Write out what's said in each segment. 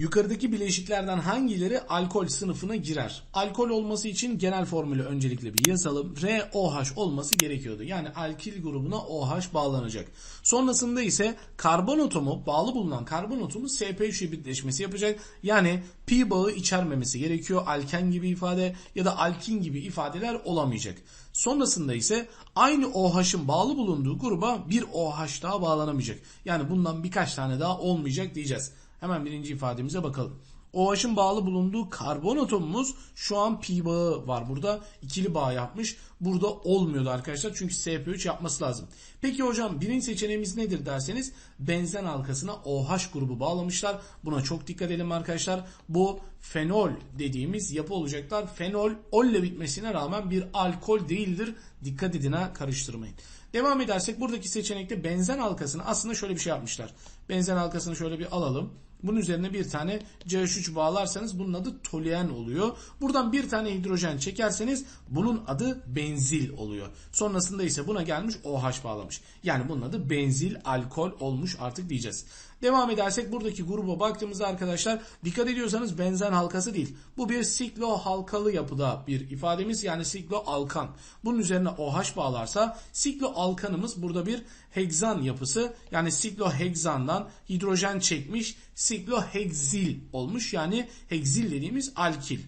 Yukarıdaki bileşiklerden hangileri alkol sınıfına girer? Alkol olması için genel formülü öncelikle bir yazalım. ROH olması gerekiyordu. Yani alkil grubuna OH bağlanacak. Sonrasında ise karbon atomu, bağlı bulunan karbon atomu SP3 hibritleşmesi yapacak. Yani pi bağı içermemesi gerekiyor. Alken gibi ifade ya da alkin gibi ifadeler olamayacak. Sonrasında ise aynı OH'ın bağlı bulunduğu gruba bir OH daha bağlanamayacak. Yani bundan birkaç tane daha olmayacak diyeceğiz. Hemen birinci ifademize bakalım. OH'ın bağlı bulunduğu karbon atomumuz şu an pi bağı var burada. ikili bağ yapmış. Burada olmuyordu arkadaşlar çünkü SP3 yapması lazım. Peki hocam birinci seçeneğimiz nedir derseniz benzen halkasına OH grubu bağlamışlar. Buna çok dikkat edelim arkadaşlar. Bu fenol dediğimiz yapı olacaklar. Fenol olle bitmesine rağmen bir alkol değildir. Dikkat edin ha karıştırmayın. Devam edersek buradaki seçenekte benzen halkasını aslında şöyle bir şey yapmışlar. Benzen halkasını şöyle bir alalım. Bunun üzerine bir tane CH3 bağlarsanız bunun adı toluen oluyor. Buradan bir tane hidrojen çekerseniz bunun adı benzil oluyor. Sonrasında ise buna gelmiş OH bağlamış. Yani bunun adı benzil alkol olmuş artık diyeceğiz. Devam edersek buradaki gruba baktığımızda arkadaşlar dikkat ediyorsanız benzen halkası değil. Bu bir siklo halkalı yapıda bir ifademiz yani siklo alkan. Bunun üzerine OH bağlarsa siklo alkanımız burada bir hegzan yapısı yani siklo hegzandan hidrojen çekmiş siklo hegzil olmuş yani hegzil dediğimiz alkil.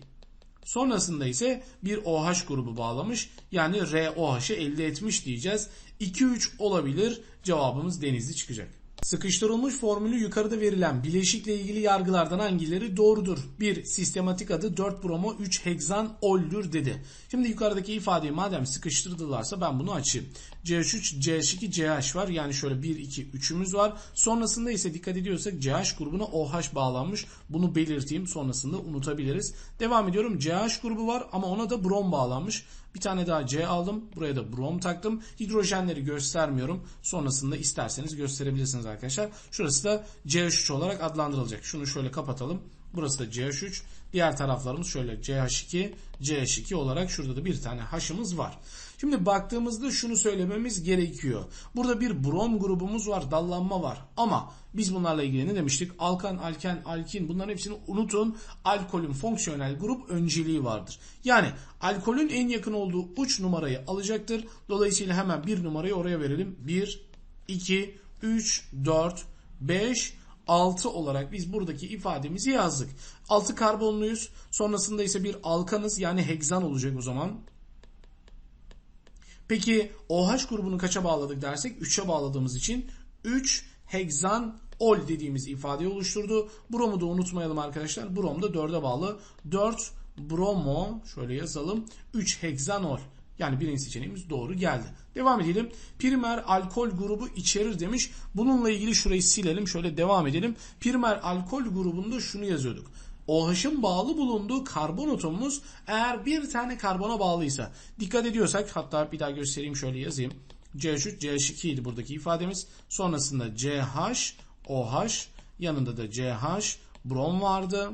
Sonrasında ise bir OH grubu bağlamış. Yani ROH'ı elde etmiş diyeceğiz. 2-3 olabilir. Cevabımız denizli çıkacak. Sıkıştırılmış formülü yukarıda verilen bileşikle ilgili yargılardan hangileri doğrudur? 1. Sistematik adı 4 bromo 3 heksan oldür dedi. Şimdi yukarıdaki ifadeyi madem sıkıştırdılarsa ben bunu açayım. CH3, CH2, CH var. Yani şöyle 1, 2, 3'ümüz var. Sonrasında ise dikkat ediyorsak CH grubuna OH bağlanmış. Bunu belirteyim. Sonrasında unutabiliriz. Devam ediyorum. CH grubu var ama ona da brom bağlanmış. Bir tane daha C aldım. Buraya da brom taktım. Hidrojenleri göstermiyorum. Sonrasında isterseniz gösterebilirsiniz arkadaşlar. Şurası da CH3 olarak adlandırılacak. Şunu şöyle kapatalım. Burası da CH3. Diğer taraflarımız şöyle CH2, CH2 olarak şurada da bir tane H'ımız var. Şimdi baktığımızda şunu söylememiz gerekiyor. Burada bir brom grubumuz var, dallanma var. Ama biz bunlarla ilgili ne demiştik? Alkan, alken, alkin bunların hepsini unutun. Alkolün fonksiyonel grup önceliği vardır. Yani alkolün en yakın olduğu uç numarayı alacaktır. Dolayısıyla hemen bir numarayı oraya verelim. 1, 2, 3, 4, 5, 6 olarak biz buradaki ifademizi yazdık. 6 karbonluyuz. Sonrasında ise bir alkanız yani hegzan olacak o zaman. Peki OH grubunu kaça bağladık dersek 3'e bağladığımız için 3 hegzan ol dediğimiz ifadeyi oluşturdu. Bromu da unutmayalım arkadaşlar. Brom da 4'e bağlı. 4 bromo şöyle yazalım. 3 heksanol. Yani birinci seçeneğimiz doğru geldi. Devam edelim. Primer alkol grubu içerir demiş. Bununla ilgili şurayı silelim. Şöyle devam edelim. Primer alkol grubunda şunu yazıyorduk. OH'ın bağlı bulunduğu karbon atomumuz eğer bir tane karbona bağlıysa dikkat ediyorsak hatta bir daha göstereyim şöyle yazayım. CH3, CH2 idi buradaki ifademiz. Sonrasında CH, OH yanında da CH, brom vardı.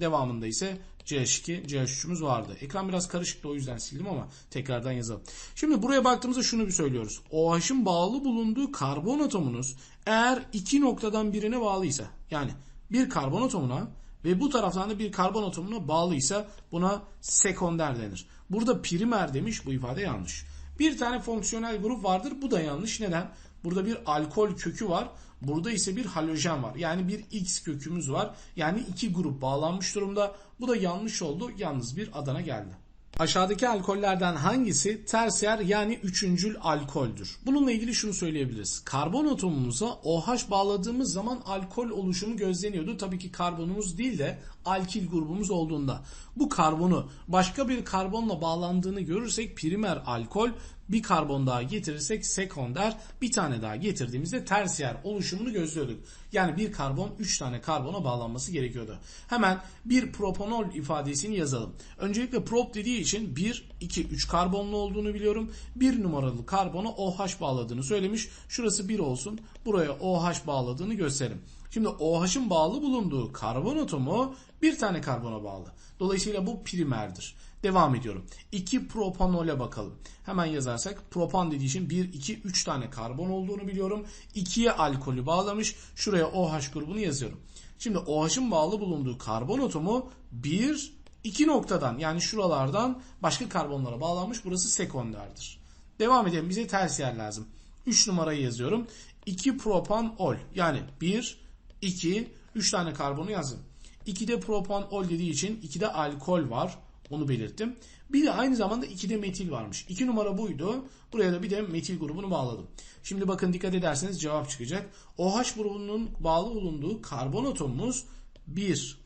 Devamında ise CH2, CH3'ümüz vardı. Ekran biraz karışıktı o yüzden sildim ama tekrardan yazalım. Şimdi buraya baktığımızda şunu bir söylüyoruz. OH'ın bağlı bulunduğu karbon atomunuz eğer iki noktadan birine bağlıysa yani bir karbon atomuna ve bu taraftan da bir karbon atomuna bağlıysa buna sekonder denir. Burada primer demiş bu ifade yanlış. Bir tane fonksiyonel grup vardır bu da yanlış. Neden? Burada bir alkol kökü var. Burada ise bir halojen var. Yani bir X kökümüz var. Yani iki grup bağlanmış durumda. Bu da yanlış oldu. Yalnız bir Adana geldi. Aşağıdaki alkollerden hangisi tersiyer yani üçüncül alkoldür? Bununla ilgili şunu söyleyebiliriz. Karbon atomumuza OH bağladığımız zaman alkol oluşumu gözleniyordu. Tabii ki karbonumuz değil de alkil grubumuz olduğunda. Bu karbonu başka bir karbonla bağlandığını görürsek primer alkol bir karbon daha getirirsek sekonder bir tane daha getirdiğimizde tersiyer oluşumunu gözlüyorduk. Yani bir karbon 3 tane karbona bağlanması gerekiyordu. Hemen bir propanol ifadesini yazalım. Öncelikle prop dediği için 1, 2, 3 karbonlu olduğunu biliyorum. 1 numaralı karbona OH bağladığını söylemiş. Şurası 1 olsun. Buraya OH bağladığını gösterim. Şimdi OH'ın bağlı bulunduğu karbon atomu bir tane karbona bağlı. Dolayısıyla bu primerdir. Devam ediyorum. 2 propanole bakalım. Hemen yazarsak propan dediği için 1, 2, 3 tane karbon olduğunu biliyorum. 2'ye alkolü bağlamış. Şuraya OH grubunu yazıyorum. Şimdi OH'ın bağlı bulunduğu karbon atomu bir iki noktadan yani şuralardan başka karbonlara bağlanmış. Burası sekonderdir. Devam edelim. Bize tersiyer lazım. 3 numarayı yazıyorum. 2 propanol yani 1, 2, 3 tane karbonu yazın. 2'de propanol dediği için 2'de alkol var. Onu belirttim. Bir de aynı zamanda 2'de metil varmış. 2 numara buydu. Buraya da bir de metil grubunu bağladım. Şimdi bakın dikkat ederseniz cevap çıkacak. OH grubunun bağlı bulunduğu karbon atomumuz 1,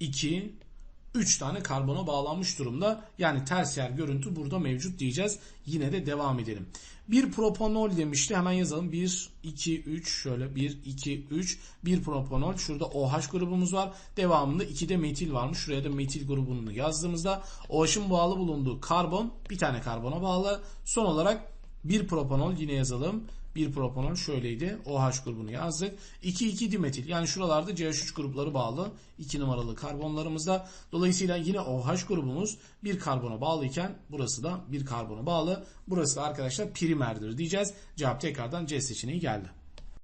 2, 3 tane karbona bağlanmış durumda. Yani tersiyer görüntü burada mevcut diyeceğiz. Yine de devam edelim. Bir propanol demişti. Hemen yazalım. 1, 2, 3 şöyle 1, 2, 3. Bir propanol. Şurada OH grubumuz var. Devamında 2'de metil varmış. Şuraya da metil grubunu yazdığımızda OH'ın bağlı bulunduğu karbon bir tane karbona bağlı. Son olarak bir propanol yine yazalım. Bir propanol şöyleydi. OH grubunu yazdık. 2,2 dimetil. Yani şuralarda CH3 grupları bağlı. 2 numaralı karbonlarımızda. Dolayısıyla yine OH grubumuz bir karbona bağlıyken burası da bir karbona bağlı. Burası da arkadaşlar primerdir diyeceğiz. Cevap tekrardan C seçeneği geldi.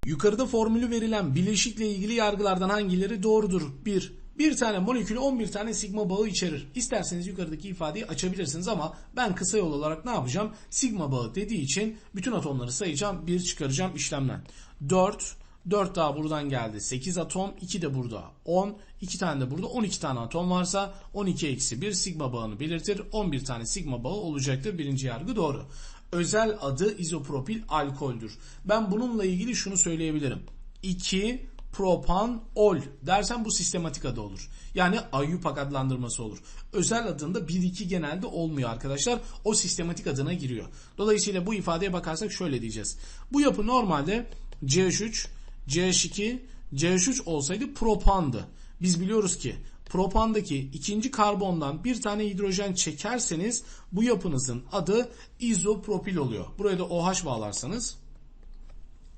Yukarıda formülü verilen bileşikle ilgili yargılardan hangileri doğrudur? 1. Bir tane molekül 11 tane sigma bağı içerir. İsterseniz yukarıdaki ifadeyi açabilirsiniz ama ben kısa yol olarak ne yapacağım? Sigma bağı dediği için bütün atomları sayacağım. 1 çıkaracağım işlemden. 4, 4 daha buradan geldi. 8 atom, 2 de burada. 10, 2 tane de burada. 12 tane atom varsa 12 eksi 1 sigma bağını belirtir. 11 tane sigma bağı olacaktır. Birinci yargı doğru. Özel adı izopropil alkoldür. Ben bununla ilgili şunu söyleyebilirim. 2 propanol dersen bu sistematik adı olur. Yani IUPAC adlandırması olur. Özel adında 1-2 genelde olmuyor arkadaşlar. O sistematik adına giriyor. Dolayısıyla bu ifadeye bakarsak şöyle diyeceğiz. Bu yapı normalde CH3, CH2, CH3 olsaydı propandı. Biz biliyoruz ki propandaki ikinci karbondan bir tane hidrojen çekerseniz bu yapınızın adı izopropil oluyor. Buraya da OH bağlarsanız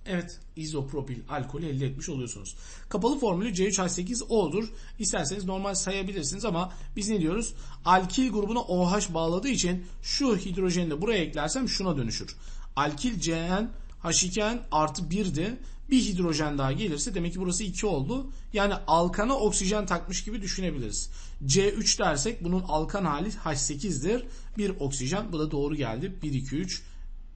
Evet izopropil alkolü elde etmiş oluyorsunuz. Kapalı formülü C3H8O'dur. İsterseniz normal sayabilirsiniz ama biz ne diyoruz? Alkil grubuna OH bağladığı için şu hidrojeni de buraya eklersem şuna dönüşür. Alkil CN H2N artı 1'di. Bir hidrojen daha gelirse demek ki burası 2 oldu. Yani alkana oksijen takmış gibi düşünebiliriz. C3 dersek bunun alkan hali H8'dir. Bir oksijen bu da doğru geldi. 1, 2, 3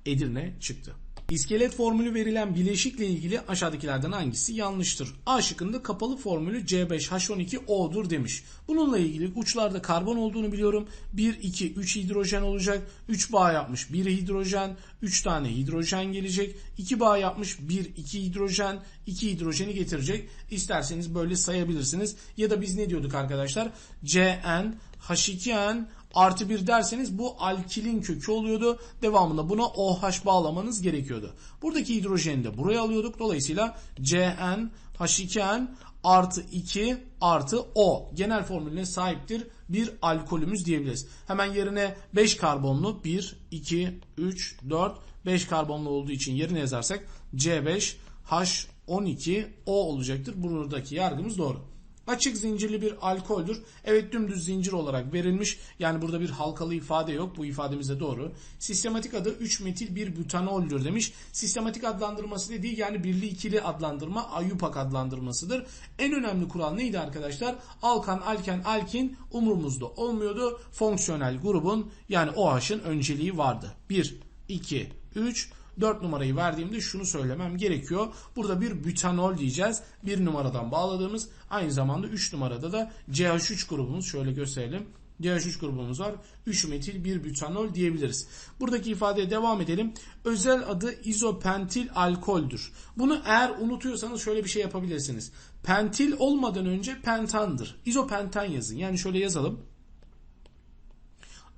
Edirne çıktı. İskelet formülü verilen bileşikle ilgili aşağıdakilerden hangisi yanlıştır? A şıkkında kapalı formülü C5H12O'dur demiş. Bununla ilgili uçlarda karbon olduğunu biliyorum. 1, 2, 3 hidrojen olacak. 3 bağ yapmış 1 hidrojen. 3 tane hidrojen gelecek. 2 bağ yapmış 1, 2 hidrojen. 2 hidrojeni getirecek. İsterseniz böyle sayabilirsiniz. Ya da biz ne diyorduk arkadaşlar? CN, H2N, artı 1 derseniz bu alkilin kökü oluyordu. Devamında buna OH bağlamanız gerekiyordu. Buradaki hidrojeni de buraya alıyorduk. Dolayısıyla CN, H2N artı 2 artı O genel formülüne sahiptir bir alkolümüz diyebiliriz. Hemen yerine 5 karbonlu 1, 2, 3, 4, 5 karbonlu olduğu için yerine yazarsak C5, H12, O olacaktır. Buradaki yargımız doğru. Açık zincirli bir alkoldür. Evet dümdüz zincir olarak verilmiş. Yani burada bir halkalı ifade yok. Bu ifademiz de doğru. Sistematik adı 3 metil 1 butanoldür demiş. Sistematik adlandırması dediği yani birli ikili adlandırma Ayupak adlandırmasıdır. En önemli kural neydi arkadaşlar? Alkan, alken, alkin umurumuzda olmuyordu. Fonksiyonel grubun yani OH'ın önceliği vardı. 1, 2, 3, 4 numarayı verdiğimde şunu söylemem gerekiyor. Burada bir butanol diyeceğiz. Bir numaradan bağladığımız aynı zamanda 3 numarada da CH3 grubumuz şöyle gösterelim. CH3 grubumuz var. 3 metil 1 butanol diyebiliriz. Buradaki ifadeye devam edelim. Özel adı izopentil alkoldür. Bunu eğer unutuyorsanız şöyle bir şey yapabilirsiniz. Pentil olmadan önce pentandır. İzopentan yazın. Yani şöyle yazalım.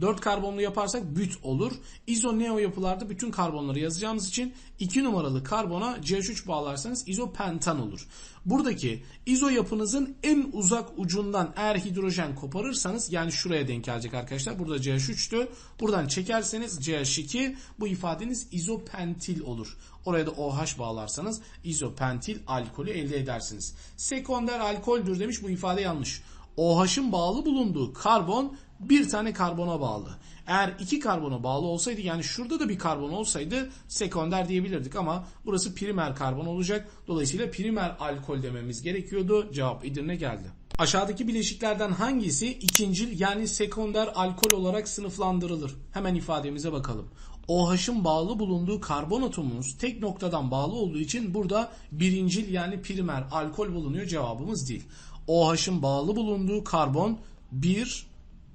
4 karbonlu yaparsak büt olur. İzoneo yapılarda bütün karbonları yazacağımız için 2 numaralı karbona CH3 bağlarsanız izopentan olur. Buradaki izo yapınızın en uzak ucundan eğer hidrojen koparırsanız yani şuraya denk gelecek arkadaşlar. Burada CH3'tü. Buradan çekerseniz CH2 bu ifadeniz izopentil olur. Oraya da OH bağlarsanız izopentil alkolü elde edersiniz. Sekonder alkoldür demiş bu ifade yanlış. OH'ın bağlı bulunduğu karbon bir tane karbona bağlı. Eğer iki karbona bağlı olsaydı yani şurada da bir karbon olsaydı sekonder diyebilirdik ama burası primer karbon olacak. Dolayısıyla primer alkol dememiz gerekiyordu. Cevap Edirne geldi. Aşağıdaki bileşiklerden hangisi ikincil yani sekonder alkol olarak sınıflandırılır? Hemen ifademize bakalım. OH'ın bağlı bulunduğu karbon atomumuz tek noktadan bağlı olduğu için burada birincil yani primer alkol bulunuyor cevabımız değil. OH'ın bağlı bulunduğu karbon 1,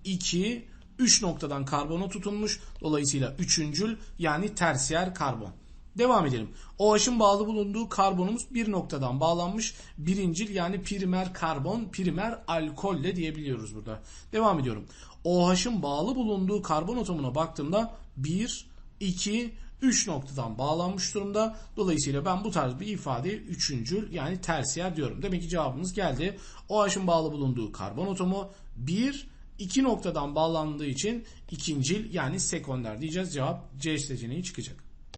2, 3 noktadan karbona tutunmuş. Dolayısıyla üçüncül yani tersiyer karbon. Devam edelim. OH'ın bağlı bulunduğu karbonumuz bir noktadan bağlanmış. Birincil yani primer karbon, primer alkolle diyebiliyoruz burada. Devam ediyorum. OH'ın bağlı bulunduğu karbon atomuna baktığımda 1, 2, 3 noktadan bağlanmış durumda. Dolayısıyla ben bu tarz bir ifadeyi üçüncül yani tersiyer diyorum. Demek ki cevabımız geldi. OH'ın bağlı bulunduğu karbon atomu 1, 2 noktadan bağlandığı için ikincil yani sekonder diyeceğiz. Cevap C seçeneği çıkacak.